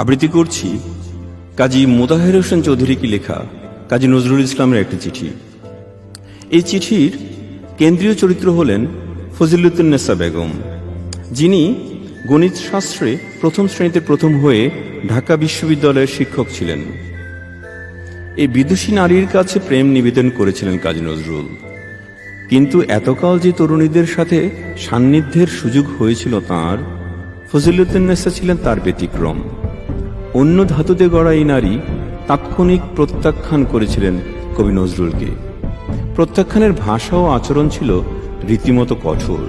আবৃত্তি করছি কাজী মোতাহের হোসেন চৌধুরীকে লেখা, কাজী নজরুল ইসলামের একটি চিঠি। এই চিঠির কেন্দ্রীয় চরিত্র হলেন ফজিলুদ্দিনেসা বেগম, যিনি গণিত শাস্ত্রে প্রথম শ্রেণীতে প্রথম হয়ে ঢাকা বিশ্ববিদ্যালয়ের শিক্ষক ছিলেন। এই বিদুষী নারীর কাছে প্রেম নিবেদন করেছিলেন কাজী নজরুল। কিন্তু এতকাল যে তরুণীদের সাথে সান্নিধ্যের সুযোগ হয়েছিল তাঁর ফজিলুদ্দিনেসা ছিলেন তার ব্যতিক্রম। অন্য ধাতুতে গড়া এই নারী তাৎক্ষণিক প্রত্যাখ্যান করেছিলেন কবি নজরুলকে। প্রত্যাখ্যানের ভাষা ও আচরণ ছিল রীতিমতো কঠোর।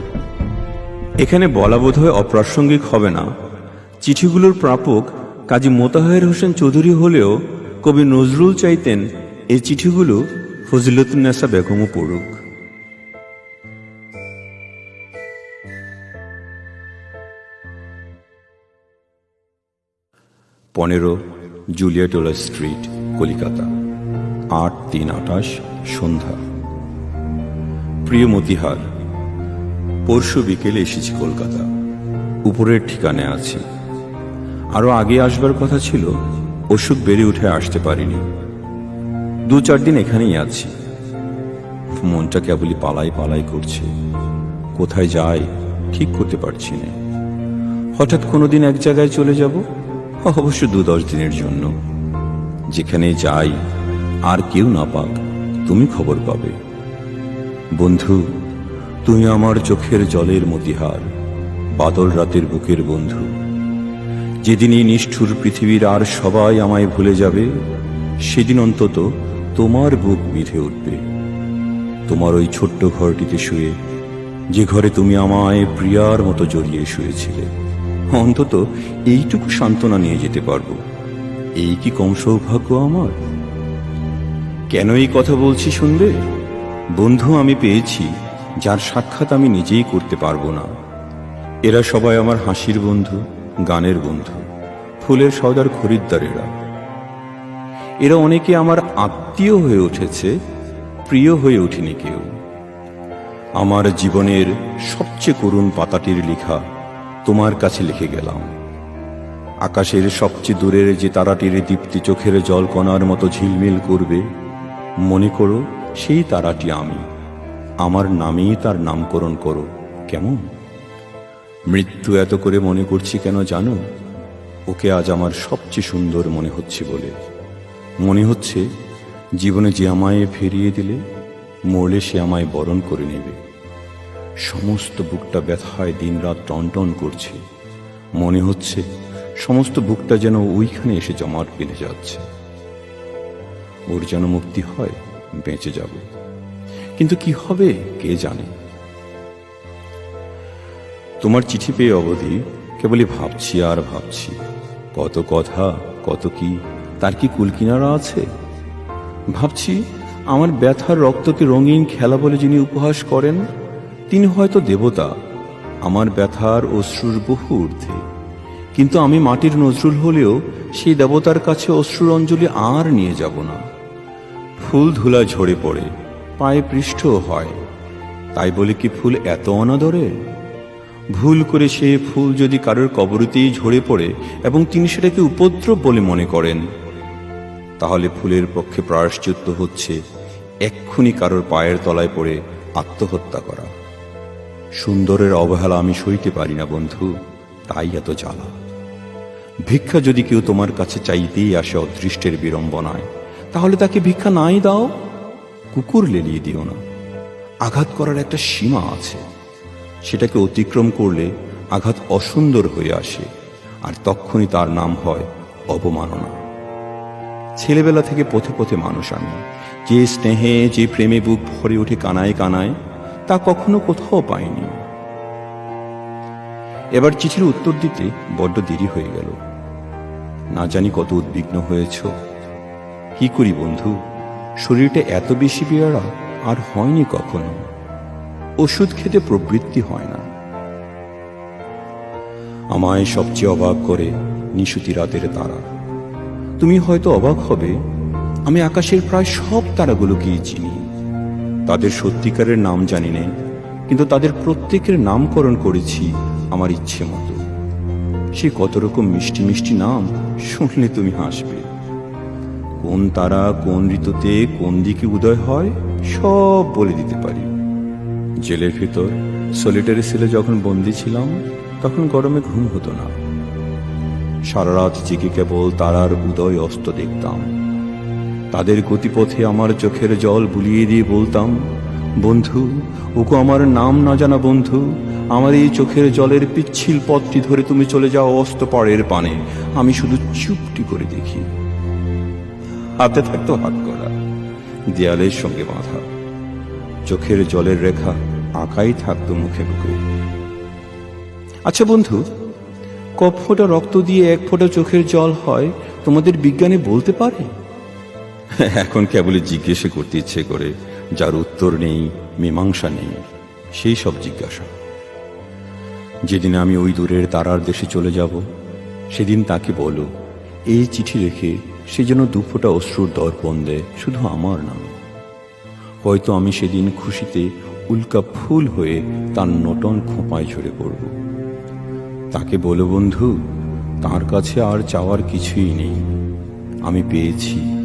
এখানে বলা বোধহয় অপ্রাসঙ্গিক হবে না। চিঠিগুলোর প্রাপক কাজী মোতাহের হোসেন চৌধুরী হলেও কবি নজরুল চাইতেন এই চিঠিগুলো ফজিলতুন্নেসা বেগমও পড়ুক। পনেরো জুলিয়াটোলা স্ট্রিট, কলিকাতা। আট তিন আঠাশ, সন্ধ্যা। প্রিয় মতিহার পরশু বিকেলে এসেছি কলকাতা। উপরের ঠিকানায় আছি। আরও আগে আসবার কথা ছিল, অসুখ বেড়ে উঠে আসতে পারিনি। দু চার দিন এখানেই আছি। মনটা কেবলই পালাই পালাই করছে। কোথায় যাই, ঠিক করতে পারছি না। হঠাৎ কোনোদিন এক জায়গায় চলে যাব? অবশ্য দু দশ দিনের জন্য। যেখানে যাই, আর কেউ না পাক, তুমি খবর পাবে। বন্ধু, তুমি আমার চোখের জলের মতিহার, বাদল রাতের বুকের বন্ধু। যেদিন এই নিষ্ঠুর পৃথিবীর আর সবাই আমায় ভুলে যাবে, সেদিন অন্তত তোমার বুক বিধে উঠবে। তোমার ওই ছোট্ট ঘরটিতে শুয়ে, যে ঘরে তুমি আমায় প্রিয়ার মতো জড়িয়ে শুয়েছিলে। অন্তত এইটুকু সান্ত্বনা নিয়ে যেতে পারব। এই কি কম সৌভাগ্য আমার? কেন এই কথা বলছি শুনবে? বন্ধু আমি পেয়েছি, যার সাক্ষাৎ আমি নিজেই করতে পারব না। এরা সবাই আমার হাসির বন্ধু, গানের বন্ধু, ফুলের সওদার খরিদ্দারেরা। এরা অনেকে আমার আত্মীয় হয়ে উঠেছে, প্রিয় হয়ে ওঠেনি কেউ। আমার জীবনের সবচেয়ে করুণ পাতাটির লেখা তোমার কাছে লিখে গেলাম। আকাশের সবচেয়ে দূরের যে তারাটির দীপ্তি চোখের জল কণার মতো ঝিলমিল করবে, মনে করো সেই তারাটি আমি। আমার নামেই তার নামকরণ করো। কেমন? মৃত্যু এত করে মনে করছি কেন জানো? ওকে আজ আমার সবচেয়ে সুন্দর মনে হচ্ছে বলে। মনে হচ্ছে, জীবনে যে আমায় ফিরিয়ে দিলে, মরলে সে আমায় বরণ করে নেবে। সমস্ত বুকটা ব্যথায় দিনরাত টনটন করছে। মনে হচ্ছে সমস্ত বুকটা যেন ওইখানে এসে জমাট বেঁধে যাচ্ছে। ওর যেন মুক্তি হয়, বেঁচে যাব। কিন্তু কি হবে, কে জানে? তোমার চিঠি পেয়ে অবধি কেবলই ভাবছি আর ভাবছি। কত কথা, কত কি, তার কি কুলকিনারা আছে? ভাবছি আমার ব্যথার রক্তকে রঙিন খেলা বলে যিনি উপহাস করেন তিনি হয়তো দেবতা, আমার ব্যথার অশ্রুর বহু ঊর্ধ্বে। কিন্তু আমি মাটির নজরুল হলেও সেই দেবতার কাছে অশ্রুর অঞ্জলি আর নিয়ে যাব না। ফুল ধুলা ঝরে পড়ে, পায়ে পৃষ্ঠও হয়। তাই বলে কি ফুল এত অনাদরে? ভুল করে সে ফুল যদি কারোর কবরতেই ঝরে পড়ে এবং তিনি সেটাকে উপদ্রব বলে মনে করেন, তাহলে ফুলের পক্ষে প্রায়শ্চিত্ত হচ্ছে, এক্ষুনি কারোর পায়ের তলায় পড়ে আত্মহত্যা করা। সুন্দরের অবহেলা আমি সইতে পারি না, বন্ধু, তাই এত জ্বালা। ভিক্ষা যদি কেউ তোমার কাছে চাইতেই আসে অদৃষ্টের বিড়ম্বনায়, তাহলে তাকে ভিক্ষা নাই দাও, কুকুর লেলিয়ে দিও না। আঘাত করার একটা সীমা আছে। সেটাকে অতিক্রম করলে আঘাত অসুন্দর হয়ে আসে, আর তখনই তার নাম হয় অবমাননা। ছেলেবেলা থেকে পথে পথে মানুষ আমি। যে স্নেহে, যে প্রেমে বুক ভরে ওঠে কানায় কানায় তা কখনো কোথাও পাইনি। এবার চিঠির উত্তর দিতে বড্ড দেরি হয়ে গেল। না জানি কত উদ্বিগ্ন হয়েছ। কি করি বন্ধু? শরীরটা এত বেশি বেয়ারা আর হয়নি কখনো। ওষুধ খেতে প্রবৃত্তি হয় না। আমায় সবচেয়ে অবাক করে নিশুতি রাতের তারা। তুমি হয়তো অবাক হবে, আমি আকাশের প্রায় সব তারাগুলোকেই চিনি। তাদের সত্যিকারের নাম জানি না, কিন্তু তাদের প্রত্যেকের নামকরণ করেছি আমার ইচ্ছে মতো। সে কত রকম মিষ্টি মিষ্টি নাম, শুনলে তুমি হাসবে। কোন তারা, কোন ঋতুতে, কোন দিকে উদয় হয়, সব বলে দিতে পারি। জেলের ভিতর সলিটারি সেলে যখন বন্দি ছিলাম, তখন গরমে ঘুম হতো না। সারা রাত জেগে কেবল তারার উদয় অস্ত দেখতাম। তাদের গতিপথে আমার চোখের জল বুলিয়ে দিয়ে বলতাম, বন্ধু ওকো আমার নাম না জানা বন্ধু, আমার এই চোখের জলের পিচ্ছিল পথটি ধরে তুমি চলে যাও অস্ত পরের পানে। আমি শুধু চুপটি করে দেখি। হাতে থাকতো হাত করা দেয়ালের সঙ্গে বাঁধা। চোখের জলের রেখা আঁকাই থাকতো মুখে মুখে। আচ্ছা বন্ধু ক ফোঁটা রক্ত দিয়ে এক ফোঁটা চোখের জল হয়, তোমাদের বিজ্ঞানী বলতে পারে? এখন কেবলই জিজ্ঞেসে করতে ইচ্ছে করে, যার উত্তর নেই, মীমাংসা নেই, সেই সব জিজ্ঞাসা। যেদিন আমি ওই দূরের তারার দেশে চলে যাব, সেদিন তাকে বলো, এই চিঠি রেখে সে যেন দুফোটা অশ্রুর দর্পণ দেয়, শুধু আমার নামে। হয়তো আমি সেদিন খুশিতে উল্কা ফুল হয়ে তার নটন খোঁপায় ঝরে পড়ব। তাকে বলো বন্ধু, তার কাছে আর চাওয়ার কিছুই নেই। আমি পেয়েছি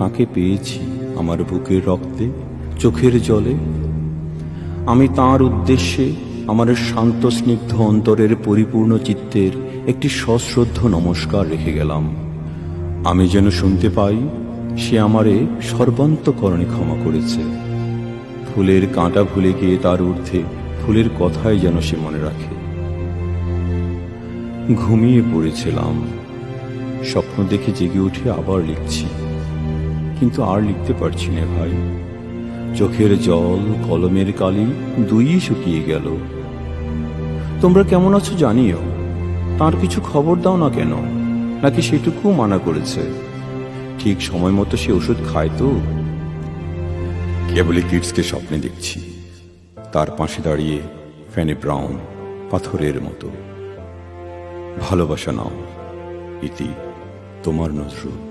তাকে পেয়েছি আমার বুকের রক্তে, চোখের জলে। আমি তার উদ্দেশ্যে আমার শান্ত, স্নিগ্ধ অন্তরের পরিপূর্ণ চিত্তের একটি সশ্রদ্ধ নমস্কার রেখে গেলাম। আমি যেন শুনতে পাই, সে আমারে সর্বান্তকরণে ক্ষমা করেছে। ফুলের কাঁটা ভুলে গিয়ে তার ঊর্ধ্বে ফুলের কথাই যেন সে মনে রাখে। ঘুমিয়ে পড়েছিলাম। স্বপ্ন দেখে জেগে উঠে আবার লিখছি কিন্তু আর লিখতে পারছি না ভাই। চোখের জল, কলমের কালি দুই শুকিয়ে গেল। তোমরা কেমন আছো জানিও? তার কিছু খবর দাও না কেন? নাকি সেটুকু মানা করেছে? ঠিক সময় মতো সে ওষুধ খায় তো। কেবলই কিডসকে স্বপ্নে দেখছি। তার পাশে দাঁড়িয়ে ফ্যানি ব্রাউন, পাথরের মতো। ভালোবাসা নাও, ইতি, তোমার নজরুল।